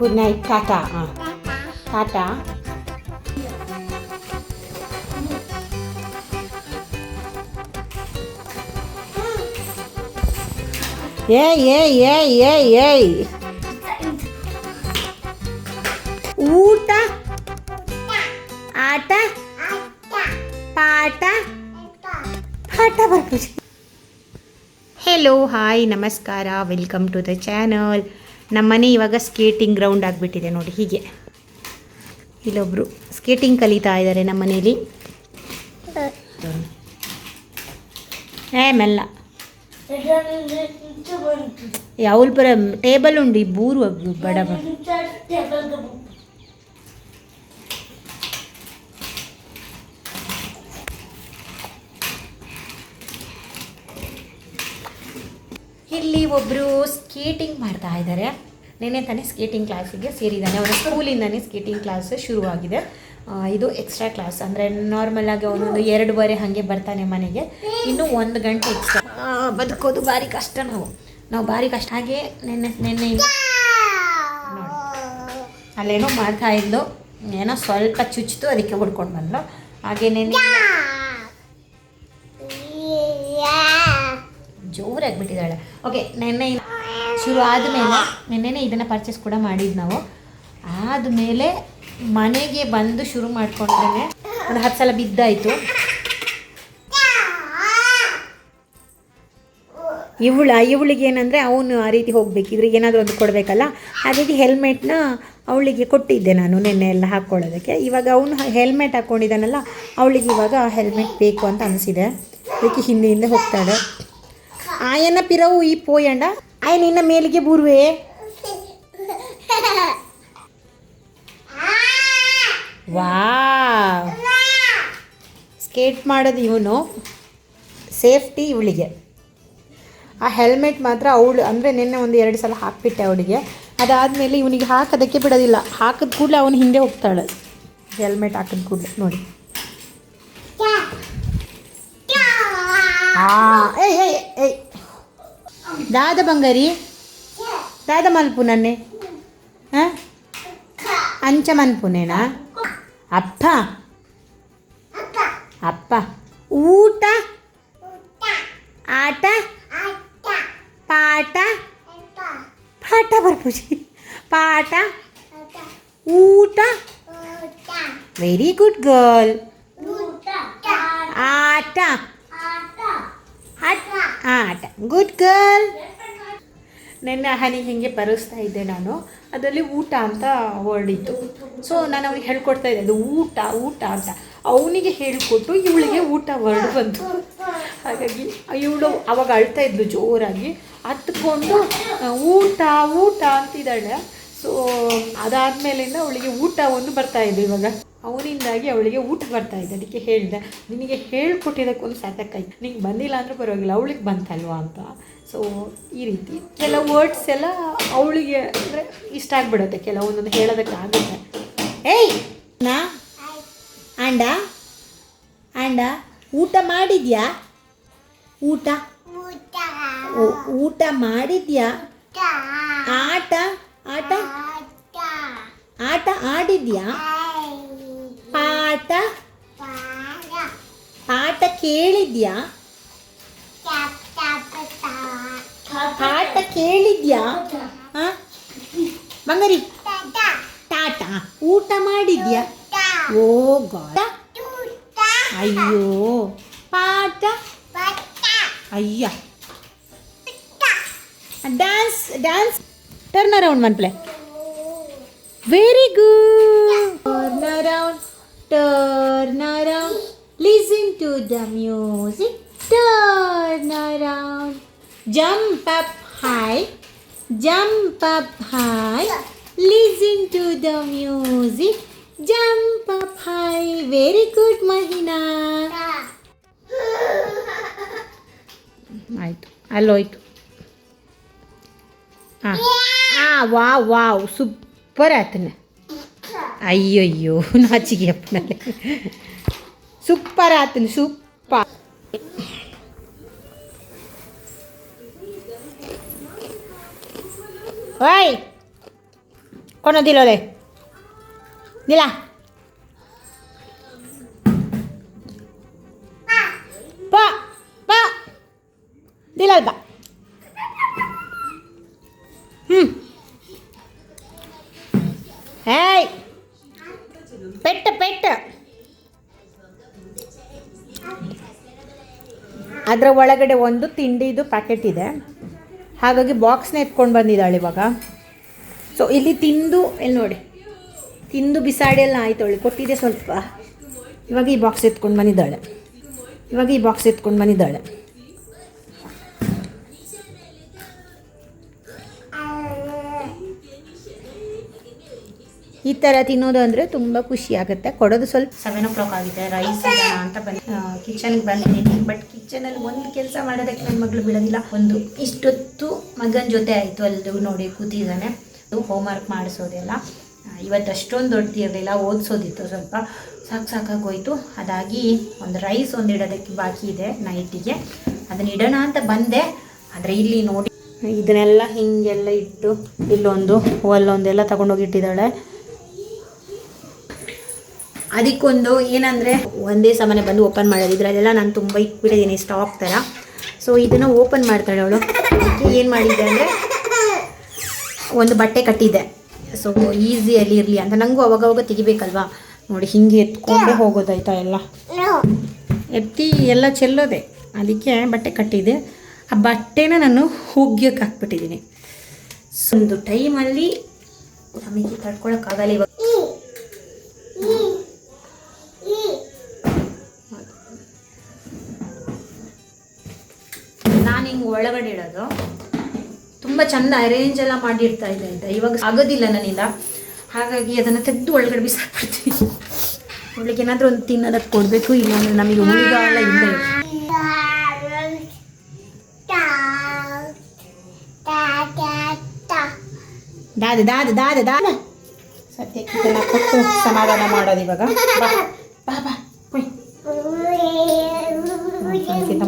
Good night tata ಹಾಂ ಟಾಟಾ ಏಯ್ ಏಯ್ ಏಯ್ ಏಯ್ ಏಯ್ ಊಟ ಆಟ ಪಾಠ ಪಾಠ ಬರ್ಬೋದು ಹೆಲೋ ಹಾಯ್ ನಮಸ್ಕಾರ ವೆಲ್ಕಮ್ ಟು ದ ಚಾನಲ್ ನಮ್ಮನೆ ಇವಾಗ ಸ್ಕೇಟಿಂಗ್ ಗ್ರೌಂಡ್ ಆಗಿಬಿಟ್ಟಿದೆ ನೋಡಿ, ಹೀಗೆ. ಇಲ್ಲೊಬ್ರು ಸ್ಕೇಟಿಂಗ್ ಕಲಿತಾ ಇದ್ದಾರೆ ನಮ್ಮ ಮನೇಲಿ. ಏ, ಮೆಲ್ಲ. ಯಾವಲ್ ಪರ ಟೇಬಲ್ ಉಂಡು ಬೂರು ಬಡ ಇಲ್ಲಿ ಒಬ್ಬರು ಸ್ಕೇಟಿಂಗ್ ಮಾಡ್ತಾ ಇದ್ದಾರೆ ನೆನ್ನೆ ತಾನೇ ಸ್ಕೇಟಿಂಗ್ ಕ್ಲಾಸಿಗೆ ಸೇರಿದ್ದಾನೆ. ಅವನ ಸ್ಕೂಲಿಂದನೇ ಸ್ಕೇಟಿಂಗ್ ಕ್ಲಾಸ್ ಶುರುವಾಗಿದೆ. ಇದು ಎಕ್ಸ್ಟ್ರಾ ಕ್ಲಾಸ್ ಅಂದರೆ ನಾರ್ಮಲಾಗಿ ಅವನೊಂದು ಎರಡೂವರೆ ಹಾಗೆ ಬರ್ತಾನೆ ಮನೆಗೆ. ಇನ್ನು ಒಂದು ಗಂಟೆ ಎಕ್ಸ್ಟ್ರಾ ಬದುಕೋದು ಭಾರಿ ಕಷ್ಟ ನಾವು. ನಾವು ಭಾರಿ ಕಷ್ಟ. ಹಾಗೆ ನೆನ್ನೆ ನೆನ್ನೆ ಅಲ್ಲೇನೋ ಮಾಡ್ತಾ ಇದ್ದು ಏನೋ ಸ್ವಲ್ಪ ಚುಚ್ಚಿತು, ಅದಕ್ಕೆ ಹುಡ್ಕೊಂಡು ಬಂದ್ಲು. ಹಾಗೆ ನೆನ್ನೆ ಜೋರಾಗಿ ಬಿಟ್ಟಿದ್ದಾಳೆ. ಓಕೆ ನೆನ್ನೆ ಶುರು ಆದಮೇಲೆ ನೆನ್ನೆನೇ ಇದನ್ನು ಪರ್ಚೇಸ್ ಕೂಡ ಮಾಡಿದ್ದು ನಾವು. ಆದಮೇಲೆ ಮನೆಗೆ ಬಂದು ಶುರು ಮಾಡ್ಕೊಂಡ್ರೆ ಒಂದು ಹತ್ತು ಸಲ ಬಿದ್ದಾಯಿತು. ಇವಳ, ಇವಳಿಗೆ ಏನಂದರೆ ಅವನು ಆ ರೀತಿ ಹೋಗಬೇಕಿದ್ರೆ ಏನಾದರೂ ಒಂದು ಕೊಡಬೇಕಲ್ಲ? ಹಾಗಾಗಿ ಹೆಲ್ಮೆಟ್ನ ಅವಳಿಗೆ ಕೊಟ್ಟಿದ್ದೆ ನಾನು ನಿನ್ನೆ ಎಲ್ಲ ಹಾಕ್ಕೊಳ್ಳೋದಕ್ಕೆ ಇವಾಗ ಅವನು ಹೆಲ್ಮೆಟ್ ಹಾಕ್ಕೊಂಡಿದ್ದಾನಲ್ಲ ಅವಳಿಗೆ ಇವಾಗ ಹೆಲ್ಮೆಟ್ ಬೇಕು ಅಂತ ಅನಿಸಿದೆ. ಅದಕ್ಕೆ ಹಿಂದೆ ಹಿಂದೆ ಹೋಗ್ತಾಳೆ. ಆಯನ ಪಿರವು ಈ ಪೋಯಂಡ. ಆಯ, ನಿನ್ನ ಮೇಲಿಗೆ ಬೂರ್ವೆ. ವಾ ಸ್ಕೇಟ್ ಮಾಡೋದು ಇವನು. ಸೇಫ್ಟಿ ಇವಳಿಗೆ. ಆ ಹೆಲ್ಮೆಟ್ ಮಾತ್ರ ಅವಳು, ಅಂದರೆ ನಿನ್ನೆ ಒಂದು ಎರಡು ಸಲ ಹಾಕ್ಬಿಟ್ಟೆ ಅವಳಿಗೆ. ಅದಾದಮೇಲೆ ಇವನಿಗೆ ಹಾಕೋದಕ್ಕೆ ಬಿಡೋದಿಲ್ಲ. ಹಾಕಿದ ಕೂಡಲೇ ಅವನು ಹಿಂದೆ ಹೋಗ್ತಾಳೆ. ಹೆಲ್ಮೆಟ್ ಹಾಕಿದ ಕೂಡಲೇ, ನೋಡಿ. ಹಾಂ ಏಯ್ ಏಯ್ ದಾದ ಬಂಗಾರಿ? ದಾದ ಮಲ್ಪು ನನ್ನೆ ಹಾಂ? ಅಂಚ ಮನ್ಪುನೇನಾ? ಅಪ್ಪ? ಅಪ್ಪ. ಊಟ? ಆಟ? ಪಾಠ? ಪಾಠ ಬರ್ಪೂಜಿ. ಪಾಠ? ಊಟ? ವೆರಿ ಗುಡ್ ಗರ್ಲ್ ಆಟ? ಆಟ. ಆಟ. ಗುಡ್ ಗರ್ಲ್ ನಿನ್ನೆ ಹನಿಗೆ ಹಿಂಗೆ ಬರೆಸ್ತಾ ಇದ್ದೆ ನಾನು. ಅದರಲ್ಲಿ ಊಟ ಅಂತ ಹೊರಡಿತ್ತು ಸೊ ನಾನು ಅವ್ನಿಗೆ ಹೇಳ್ಕೊಡ್ತಾ ಇದ್ದೆ, ಅದು ಊಟ ಊಟ ಅಂತ. ಅವನಿಗೆ ಹೇಳಿಕೊಟ್ಟು ಇವಳಿಗೆ ಊಟ ಹೊರಡು ಬಂತು ಹಾಗಾಗಿ ಇವಳು ಅವಾಗ ಅಳ್ತಾ ಇದ್ಲು ಜೋರಾಗಿ. ಹತ್ಕೊಂಡು ಊಟ ಊಟ, ಅಂತಿದ್ದಾಳೆ. ಸೊ ಅದಾದಮೇಲಿಂದ ಅವಳಿಗೆ ಊಟ ಒಂದು ಬರ್ತಾ ಇದೆ ಇವಾಗ. ಅವನಿಂದಾಗಿ ಅವಳಿಗೆ ಊಟ ಬರ್ತಾ ಇದೆ ಅದಕ್ಕೆ ಹೇಳಿದೆ. ನಿನಗೆ ಹೇಳ್ಕೊಟ್ಟಿದ್ದಕ್ಕೊಂದು ಆಯ್ತು ನಿಂಗೆ ಬಂದಿಲ್ಲ ಅಂದರೂ ಪರವಾಗಿಲ್ಲ ಅವಳಿಗೆ ಬಂತಲ್ವಾ ಅಂತ. ಸೊ ಈ ರೀತಿ. ಕೆಲವು ವರ್ಡ್ಸ್ ಎಲ್ಲ ಅವಳಿಗೆ ಅಂದರೆ ಇಷ್ಟ ಆಗಿಬಿಡುತ್ತೆ ಕೆಲವೊಂದೊಂದು ಹೇಳೋದಕ್ಕೆ ಆಗುತ್ತೆ. ಏಯ್! ನಾ? ಆಂಡ? ಆಂಡ ಊಟ ಮಾಡಿದ್ಯಾ? ಊಟ? ಊಟ. ಮಾಡಿದ್ಯಾ? ಆಟ? ಆಟ? ಆಟ. ಆಡಿದ್ಯಾ? ಪಾಠ? ಪಾಠ. ಕೇಳಿದ್ಯಾ? ಪಾಠ ಕೇಳಿದ್ಯಾ? ಬಂಗರಿ. ಟಾಟ. ಊಟ ಮಾಡಿದ್ಯಾ? ಓ ಗಾಡ. ಅಯ್ಯೋ. ಪಾಠ? ಅಯ್ಯ. Dance dance. turn around one play very good turn around turn around listen to the music turn around jump up high jump up high listen to the music jump up high very good ಮಹಿನಾ ಆಯಿತು ಅಲ್ಲೋಯ್ತು ಹಾಂ వా wow super అతను అయ్యయ్యో super. చెప్పాలి super అతను super ఓయ్ కొనదిలోలే నిలా Pa! Pa! Dilal ba? ಅದರ ಒಳಗಡೆ ಒಂದು ತಿಂಡಿದು ಪ್ಯಾಕೆಟ್ ಇದೆ. ಹಾಗಾಗಿ ಬಾಕ್ಸ್ನ ಎತ್ಕೊಂಡು ಬಂದಿದ್ದಾಳೆ ಇವಾಗ. ಸೊ ಇಲ್ಲಿ ತಿಂದು, ಇಲ್ಲಿ ನೋಡಿ. ತಿಂದು ಬಿಸಾಡಿ ಎಲ್ಲ ಆಯ್ತು ಅವಳು. ಕೊಟ್ಟಿದೆ ಸ್ವಲ್ಪ. ಇವಾಗ ಈ ಬಾಕ್ಸ್ ಎತ್ಕೊಂಡು ಬಂದಿದ್ದಾಳೆ. ಇವಾಗ ಈ ಬಾಕ್ಸ್ ಎತ್ಕೊಂಡು ಬಂದಿದ್ದಾಳೆ. ಈ ಥರ ತಿನ್ನೋದು ಅಂದರೆ ತುಂಬ ಖುಷಿ ಆಗುತ್ತೆ. ಕೊಡೋದು ಸ್ವಲ್ಪ ಸೆವೆನ್ ಓ ಕ್ಲಾಕ್ ಆಗಿದೆ. ರೈಸ್ ಅಂತ ಬಂದು ಕಿಚನ್ಗೆ ಬಂದಿದ್ದೀನಿ. ಬಟ್ ಕಿಚನಲ್ಲಿ ಒಂದು ಕೆಲಸ ಮಾಡೋದಕ್ಕೆ ನನ್ನ ಮಗಳು ಬಿಡೋದಿಲ್ಲ. ಒಂದು ಇಷ್ಟೊತ್ತು ಮಗನ ಜೊತೆ ಆಯಿತು ಅಲ್ಲದು ನೋಡಿ ಕೂತಿದ್ದಾನೆ. ಹೋಮ್ವರ್ಕ್ ಮಾಡಿಸೋದೆಲ್ಲ. ಆ, ಇವತ್ತು ಅಷ್ಟೊಂದು ದೊಡ್ಡದಿರಲಿಲ್ಲ ಓದಿಸೋದಿತ್ತು ಸ್ವಲ್ಪ. ಸಾಕು ಸಾಕಾಗಿ ಹೋಯ್ತು. ಅದಾಗಿ ಒಂದು ರೈಸ್ ಒಂದು ಇಡೋದಕ್ಕೆ ಬಾಕಿ ಇದೆ ನೈಟಿಗೆ ಅದನ್ನ ಇಡೋಣ ಅಂತ ಬಂದೆ. ಆದರೆ ಇಲ್ಲಿ ನೋಡಿ ಇದನ್ನೆಲ್ಲ ಹಿಂಗೆಲ್ಲ ಇಟ್ಟು ಇಲ್ಲೊಂದು ಅಲ್ಲೊಂದೆಲ್ಲ ತಗೊಂಡೋಗಿಟ್ಟಿದ್ದಾಳೆ ಅದಕ್ಕೊಂದು ಏನಂದರೆ ಒಂದೇ ಸಮನೆ ಬಂದು ಓಪನ್ ಮಾಡೋದು. ಇದರಲ್ಲೆಲ್ಲ ನಾನು ತುಂಬ ಇಟ್ಬಿಟ್ಟಿದ್ದೀನಿ ಸ್ಟಾಕ್ ಥರ ಸೊ ಇದನ್ನು ಓಪನ್ ಮಾಡ್ತಾಳೆ ಅವಳು. ಅದಕ್ಕೆ ಏನು ಮಾಡಿದ್ದೆ ಅಂದರೆ ಒಂದು ಬಟ್ಟೆ ಕಟ್ಟಿದ್ದೆ. ಸೊ ಈಸಿಯಲ್ಲಿ ಇರಲಿ ಅಂತ. ನನಗೂ ಅವಾಗವಾಗ ತೆಗಿಬೇಕಲ್ವಾ? ನೋಡಿ, ಹಿಂಗೆ ಎತ್ಕೊಂಡೇ ಹೋಗೋದಾಯ್ತಾ ಎಲ್ಲ. ಎತ್ತಿ ಎಲ್ಲ ಚೆಲ್ಲೋದೆ. ಅದಕ್ಕೆ ಬಟ್ಟೆ ಕಟ್ಟಿದೆ ಆ ಬಟ್ಟೆನ ನಾನು ಹುಗ್ಗಕ್ಕೆ ಹಾಕ್ಬಿಟ್ಟಿದ್ದೀನಿ ಸೊ ಒಂದು ಟೈಮಲ್ಲಿ ನಮಗೆ ತಡ್ಕೊಳಕ್ಕಾಗಲ್ಲ ಇವಾಗ. ಹಿಂಗೆ ಇಡೋದು ತುಂಬ ಚಂದ ಅರೇಂಜ್ ಎಲ್ಲ ಮಾಡಿರ್ತಾ ಇದೆ ಆಯಿತಾ ಇವಾಗ ಆಗೋದಿಲ್ಲ ನನ್ನಿಂದ ಹಾಗಾಗಿ ಅದನ್ನು ತೆಗೆದು ಒಳಗಡೆ ಬಿಸಾಕ್ಬಿಡ್ತೀನಿ ಅವಳಿಗೆ ಏನಾದರೂ ಒಂದು ತಿನ್ನೋದಕ್ಕೆ ಕೊಡಬೇಕು ಇಲ್ಲಾಂದ್ರೆ ನಮಗೆ ಉಳಿಗಾಲ ಇಲ್ಲ ದಾದ ದಾದ ದಾದ ದಾದ ಕೊಟ್ಟು ಸಮಾಧಾನ ಮಾಡೋದು ಇವಾಗ ಬಾ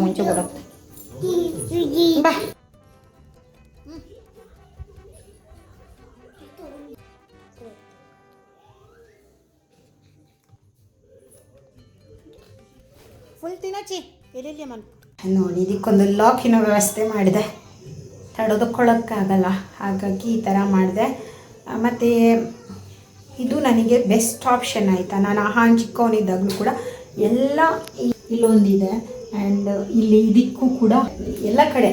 ಮುಂಚೆ ಬರುತ್ತೆ ಬಾ ಫುಲ್ ತಿನ್ನಚ್ಚಿ ಎಲ್ಲಿ ಮನ್. ನೋಡಿ, ಇದಕ್ಕೊಂದು ಲಾಕಿನ ವ್ಯವಸ್ಥೆ ಮಾಡಿದೆ. ತಡೆದುಕೊಳ್ಳೋಕ್ಕಾಗಲ್ಲ. ಹಾಗಾಗಿ ಈ ಥರ ಮಾಡಿದೆ. ಮತ್ತು ಇದು ನನಗೆ ಬೆಸ್ಟ್ ಆಪ್ಷನ್ ಆಯಿತಾ? ನಾನು ಆಹಾನ್ ಚಿಕ್ಕವನಿದ್ದಾಗಲೂ ಕೂಡ ಎಲ್ಲ ಇಲ್ಲೊಂದಿದೆ. ಆ್ಯಂಡ್ ಇಲ್ಲಿ ಇದಕ್ಕೂ ಕೂಡ ಎಲ್ಲ ಕಡೆ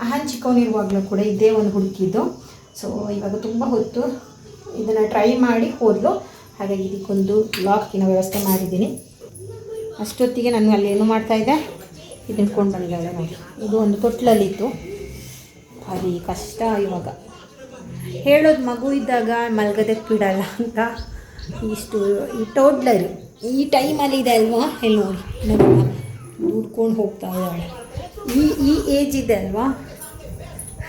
ಆಹಾನ್ ಚಿಕ್ಕವನಿರುವಾಗಲೂ ಕೂಡ ಇದೇ ಒಂದು ಹುಡುಕಿದ್ದು ಸೊ ಇವಾಗ ತುಂಬ ಹೊತ್ತು ಇದನ್ನು ಟ್ರೈ ಮಾಡಿ ಹೋದ್ಲು. ಹಾಗಾಗಿ ಇದಕ್ಕೊಂದು ಲಾಕಿನ ವ್ಯವಸ್ಥೆ ಮಾಡಿದ್ದೀನಿ. ಅಷ್ಟೊತ್ತಿಗೆ ನಾನು ಅಲ್ಲಿ ಏನು ಮಾಡ್ತಾಯಿದ್ದೆ ಇದನ್ನು ಕೊಂಡು ಬಂದಿದ್ದಾಳೆ ನೋಡಿ. ಇದು ಒಂದು ತೊಟ್ಲಲ್ಲಿತ್ತು. ಭಾರಿ ಕಷ್ಟ ಇವಾಗ. ಹೇಳೋದು ಮಗು ಇದ್ದಾಗ ಮಲ್ಗೋದಕ್ಕೆ ಬಿಡಲ್ಲ ಅಂತ ಇಷ್ಟು ಈ ಟೋಟ್ಲರು ಈ ಟೈಮಲ್ಲಿ ಇದೆ ಅಲ್ವಾ? ಎಲ್ಲಿ ದುಡ್ಕೊಂಡು ಹೋಗ್ತಾ ಇದ್ದಾಳೆ. ಈ ಈ ಏಜ್ ಇದೆ ಅಲ್ವಾ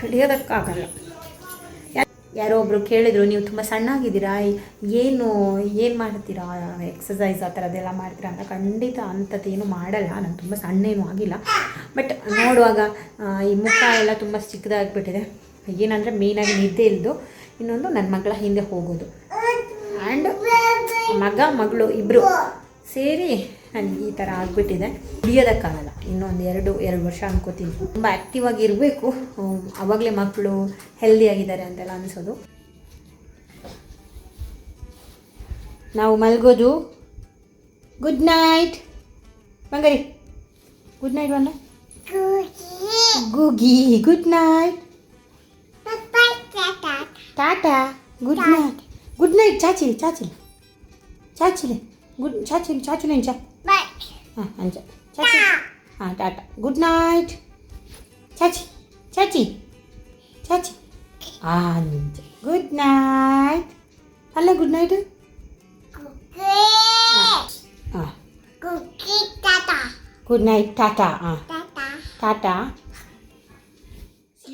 ಹಿಡಿಯೋದಕ್ಕಾಗಲ್ಲ ಯಾರೋ ಒಬ್ಬರು ಕೇಳಿದರು, ನೀವು ತುಂಬ ಸಣ್ಣಾಗಿದ್ದೀರಾ? ಏನು ಏನು ಮಾಡ್ತೀರಾ? ಎಕ್ಸಸೈಸ್ ಆ ಥರದ್ದೆಲ್ಲ ಮಾಡ್ತೀರಾ? ಅಂತ ಖಂಡಿತ ಅಂಥದ್ದೇನು ಮಾಡಲ್ಲ. ನಾನು ತುಂಬ ಸಣ್ಣ ಏನೂ ಆಗಿಲ್ಲ. ಬಟ್ ನೋಡುವಾಗ ಈ ಮುಖ ಎಲ್ಲ ತುಂಬ ಚಿಕ್ಕದಾಗಿಬಿಟ್ಟಿದೆ. ಏನಂದರೆ ಮೇಯ್ನಾಗಿ ನಿದ್ದೆ ಇಲ್ದು. ಇನ್ನೊಂದು ನನ್ನ ಮಗಳ ಹಿಂದೆ ಹೋಗೋದು. ಆ್ಯಂಡ್ ಮಗ, ಮಗಳು ಇಬ್ಬರು ಸೇರಿ ನನಗೆ ಈ ಥರ ಆಗಿಬಿಟ್ಟಿದೆ. ಹಿಡಿಯೋದಕ್ಕಾಗಲ್ಲ ಇನ್ನೊಂದು ಎರಡು ಎರಡು ವರ್ಷ ಅನ್ಕೋತೀನಿ. ತುಂಬ ಆ್ಯಕ್ಟಿವ್ ಆಗಿ ಇರಬೇಕು. ಆವಾಗಲೇ ಮಕ್ಕಳು ಹೆಲ್ದಿಯಾಗಿದ್ದಾರೆ ಅಂತೆಲ್ಲ ಅನಿಸೋದು. ನಾವು ಮಲ್ಗೋದು. ಗುಡ್ ನೈಟ್ ಬಂಗರಿ ಗುಡ್ ನೈಟ್ ಬಂದ ಗುಗಿ good night tata good night good night ಚಾಚಿಲಿ ಚಾಚಿಲಿ. ಚಾಚಿಲಿ ಗುಡ್ ಚಾಚಿಲಿ ಚಾಚು నేను చా ಹಾಂ ಅಂಚ ಚಾಚಿ ಹಾಂ ಟಾಟಾ ಗುಡ್ ನೈಟ್ ಚಾಚಿ ಚಾಚಿ ಚಾಚಿ ಅಂಚ ಗುಡ್ ನೈಟ್ ಅಲ್ಲ ಗುಡ್ ನೈಟ್ ಹಾಂ ಗುಡ್ ನೈಟ್ ಟಾಟಾ ಹಾಂ ಟಾಟಾ